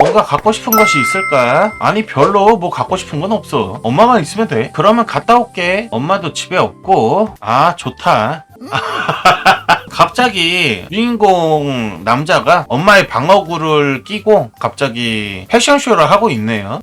뭔가 갖고 싶은 것이 있을까? 아니 별로 뭐 갖고 싶은 건 없어. 엄마만 있으면 돼. 그러면 갔다 올게. 엄마도 집에 없고. 아 좋다. 갑자기 주인공 남자가 엄마의 방어구를 끼고 갑자기 패션쇼를 하고 있네요.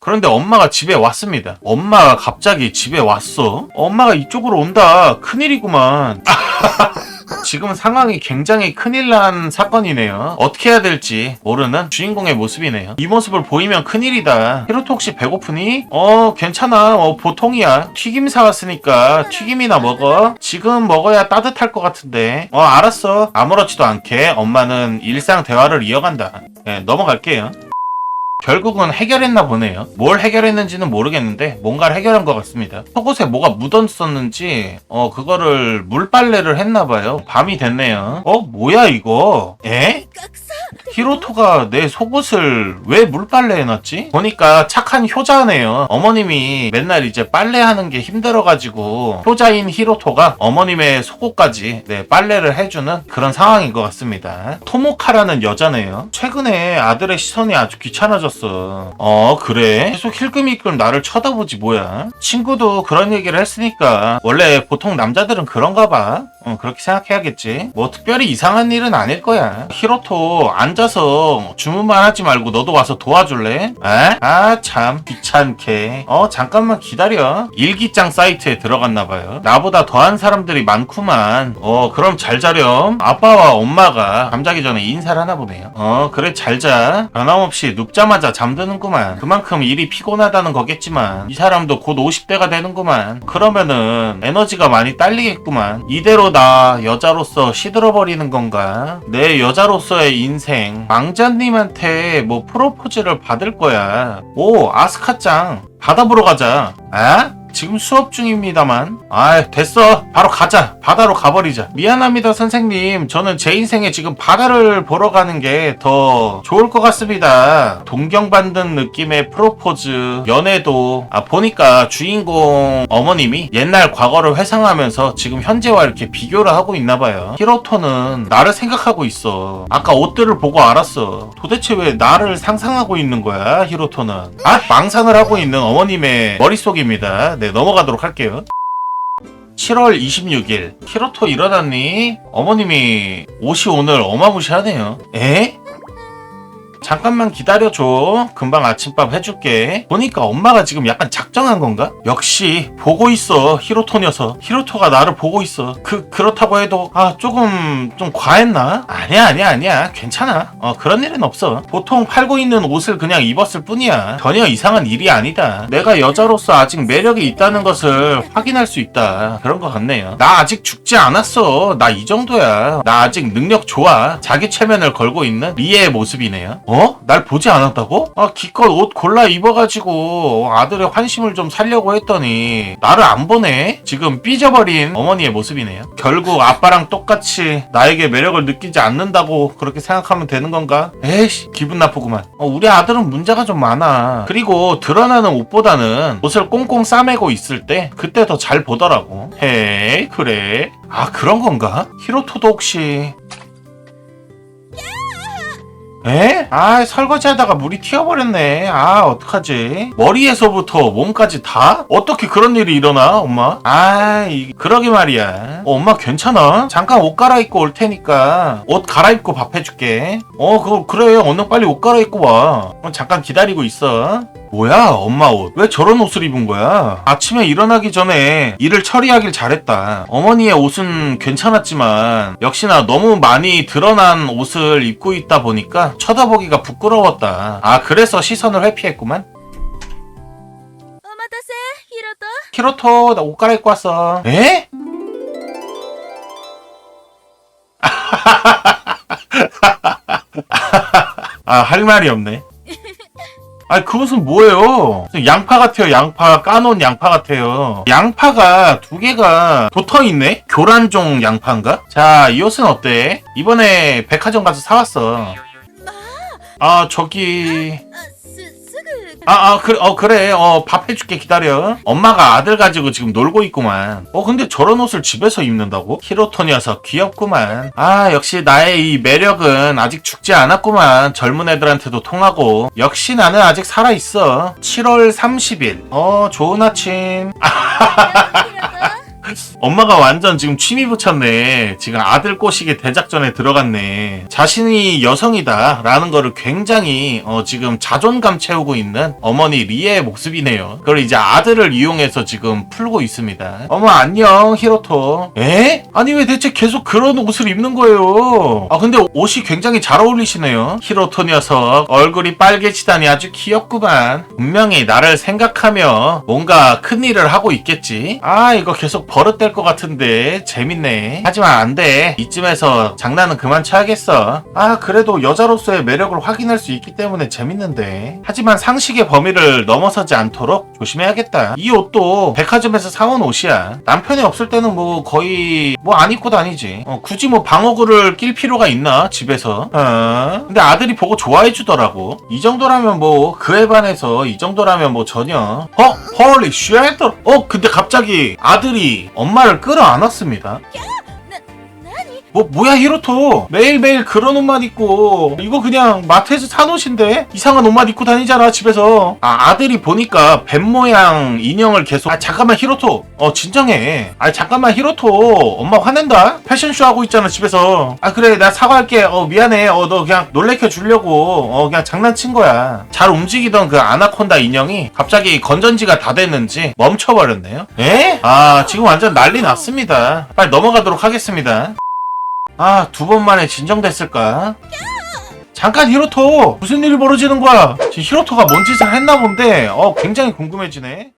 그런데 엄마가 집에 왔습니다. 엄마가 갑자기 집에 왔어? 엄마가 이쪽으로 온다. 큰일이구만. 지금 상황이 굉장히 큰일 난 사건이네요. 어떻게 해야 될지 모르는 주인공의 모습이네요. 이 모습을 보이면 큰일이다. 히로토 혹시 배고프니? 어, 괜찮아. 어, 보통이야. 튀김 사왔으니까 튀김이나 먹어. 지금 먹어야 따뜻할 것 같은데. 어, 알았어. 아무렇지도 않게 엄마는 일상 대화를 이어간다. 네, 넘어갈게요. 결국은 해결했나 보네요. 뭘 해결했는지는 모르겠는데 뭔가를 해결한 것 같습니다. 속옷에 뭐가 묻었었는지 어 그거를 물빨래를 했나 봐요. 밤이 됐네요. 어 뭐야 이거? 에? 히로토가 내 속옷을 왜 물빨래 해놨지? 보니까 착한 효자네요. 어머님이 맨날 이제 빨래하는 게 힘들어가지고 효자인 히로토가 어머님의 속옷까지 네, 빨래를 해주는 그런 상황인 것 같습니다. 토모카라는 여자네요. 최근에 아들의 시선이 아주 귀찮아졌어. 어 그래? 계속 힐끔힐끔 나를 쳐다보지 뭐야? 친구도 그런 얘기를 했으니까 원래 보통 남자들은 그런가 봐. 어, 그렇게 생각해야겠지. 뭐 특별히 이상한 일은 아닐 거야. 히로토 앉아서 주문만 하지 말고 너도 와서 도와줄래? 에? 아 참 귀찮게. 어 잠깐만 기다려. 일기장 사이트에 들어갔나 봐요. 나보다 더한 사람들이 많구만. 어 그럼 잘 자렴. 아빠와 엄마가 잠자기 전에 인사를 하나 보네요. 어 그래 잘 자. 변함없이 눕자마자 잠드는구만. 그만큼 일이 피곤하다는 거겠지만 이 사람도 곧 50대가 되는구만. 그러면은 에너지가 많이 딸리겠구만. 이대로 나 여자로서 시들어버리는 건가? 내 여자로서의 인생 망자님한테 뭐 프로포즈를 받을 거야. 오 아스카짱 바다 보러 가자. 아? 지금 수업 중입니다만. 아, 됐어. 바로 가자. 바다로 가버리자. 미안합니다, 선생님. 저는 제 인생에 지금 바다를 보러 가는 게 더 좋을 것 같습니다. 동경받는 느낌의 프로포즈, 연애도. 아, 보니까 주인공 어머님이 옛날 과거를 회상하면서 지금 현재와 이렇게 비교를 하고 있나 봐요. 히로토는 나를 생각하고 있어. 아까 옷들을 보고 알았어. 도대체 왜 나를 상상하고 있는 거야, 히로토는? 아, 망상을 하고 있는 어머님의 머릿속입니다. 네, 넘어가도록 할게요. 7월 26일 히로토 일어났니? 어머님이 옷이 오늘 어마무시하네요. 에? 잠깐만 기다려줘. 금방 아침밥 해줄게. 보니까 엄마가 지금 약간 작정한 건가? 역시 보고 있어 히로토 녀석. 히로토가 나를 보고 있어. 그 그렇다고 해도 아 조금 좀 과했나? 아니야 아니야 아니야 괜찮아. 어 그런 일은 없어. 보통 팔고 있는 옷을 그냥 입었을 뿐이야. 전혀 이상한 일이 아니다. 내가 여자로서 아직 매력이 있다는 것을 확인할 수 있다. 그런 것 같네요. 나 아직 죽지 않았어. 나 이 정도야. 나 아직 능력 좋아. 자기 체면을 걸고 있는 리에의 모습이네요. 어? 날 보지 않았다고? 아, 기껏 옷 골라 입어가지고 아들의 환심을 좀 살려고 했더니 나를 안 보네? 지금 삐져버린 어머니의 모습이네요. 결국 아빠랑 똑같이 나에게 매력을 느끼지 않는다고 그렇게 생각하면 되는 건가? 에이씨, 기분 나쁘구만. 어, 우리 아들은 문제가 좀 많아. 그리고 드러나는 옷보다는 옷을 꽁꽁 싸매고 있을 때 그때 더 잘 보더라고. 헤이, 그래. 아, 그런 건가? 히로토도 혹시 에? 아 설거지하다가 물이 튀어버렸네. 아 어떡하지? 머리에서부터 몸까지 다? 어떻게 그런 일이 일어나 엄마? 아 이, 그러게 말이야. 어, 엄마 괜찮아? 잠깐 옷 갈아입고 올 테니까 옷 갈아입고 밥 해줄게. 어 그거 그래. 얼른 빨리 옷 갈아입고 와. 어, 잠깐 기다리고 있어. 뭐야 엄마 옷? 왜 저런 옷을 입은 거야? 아침에 일어나기 전에 일을 처리하길 잘했다. 어머니의 옷은 괜찮았지만 역시나 너무 많이 드러난 옷을 입고 있다 보니까 쳐다보기가 부끄러웠다. 아, 그래서 시선을 회피했구만. 키로토, 나 옷 갈아입고 왔어. 에? 아, 할 말이 없네. 아, 그것은 뭐예요? 양파 같아요 양파 까놓은 양파 같아요 양파가 두 개가 도터있네? 교란종 양파인가? 자 이 옷은 어때? 이번에 백화점 가서 사왔어 아 저기. 아, 아아 그, 그, 아, 아, 그, 어, 그래 어 그래. 어 밥 해줄게. 기다려. 엄마가 아들 가지고 지금 놀고 있구만. 어 근데 저런 옷을 집에서 입는다고? 히로토 녀석 귀엽구만. 아 역시 나의 이 매력은 아직 죽지 않았구만. 젊은 애들한테도 통하고. 역시 나는 아직 살아있어. 7월 30일. 어 좋은 아침. 엄마가 완전 지금 취미 붙였네. 지금 아들 꼬시기 대작전에 들어갔네. 자신이 여성이다. 라는 거를 굉장히, 어, 지금 자존감 채우고 있는 어머니 리에의 모습이네요. 그걸 이제 아들을 이용해서 지금 풀고 있습니다. 어머, 안녕, 히로토. 에? 아니, 왜 대체 계속 그런 옷을 입는 거예요? 아, 근데 옷이 굉장히 잘 어울리시네요. 히로토 녀석. 얼굴이 빨개지다니 아주 귀엽구만. 분명히 나를 생각하며 뭔가 큰 일을 하고 있겠지. 아, 이거 계속 버 릇될 것 같은데 재밌네. 하지만 안 돼. 이쯤에서 장난은 그만 쳐야겠어. 아, 그래도 여자로서의 매력을 확인할 수 있기 때문에 재밌는데. 하지만 상식의 범위를 넘어서지 않도록 조심해야겠다. 이 옷도 백화점에서 사온 옷이야. 남편이 없을 때는 뭐 거의 뭐 안 입고 다니지. 어, 굳이 뭐 방어구를 낄 필요가 있나 집에서. 어? 근데 아들이 보고 좋아해 주더라고. 이 정도라면 뭐 그에 반해서 이 정도라면 뭐 전혀. 어? 헐리 쉣. 어 근데 갑자기 아들이 엄마를 끌어안았습니다. 뭐 뭐야 히로토? 매일매일 그런 옷만 입고. 이거 그냥 마트에서 산 옷인데? 이상한 옷만 입고 다니잖아 집에서. 아 아들이 보니까 뱀 모양 인형을 계속. 아 잠깐만 히로토. 어 진정해. 아 잠깐만 히로토. 엄마 화낸다? 패션쇼 하고 있잖아 집에서. 아 그래 나 사과할게. 어 미안해. 어 너 그냥 놀래켜 주려고. 어 그냥 장난친 거야. 잘 움직이던 그 아나콘다 인형이 갑자기 건전지가 다 됐는지 멈춰버렸네요. 에? 아 지금 완전 난리 났습니다. 빨리 넘어가도록 하겠습니다 아, 두 번 만에 진정됐을까? 잠깐 히로토! 무슨 일이 벌어지는 거야? 지금 히로토가 뭔 짓을 했나 본데, 어, 굉장히 궁금해지네?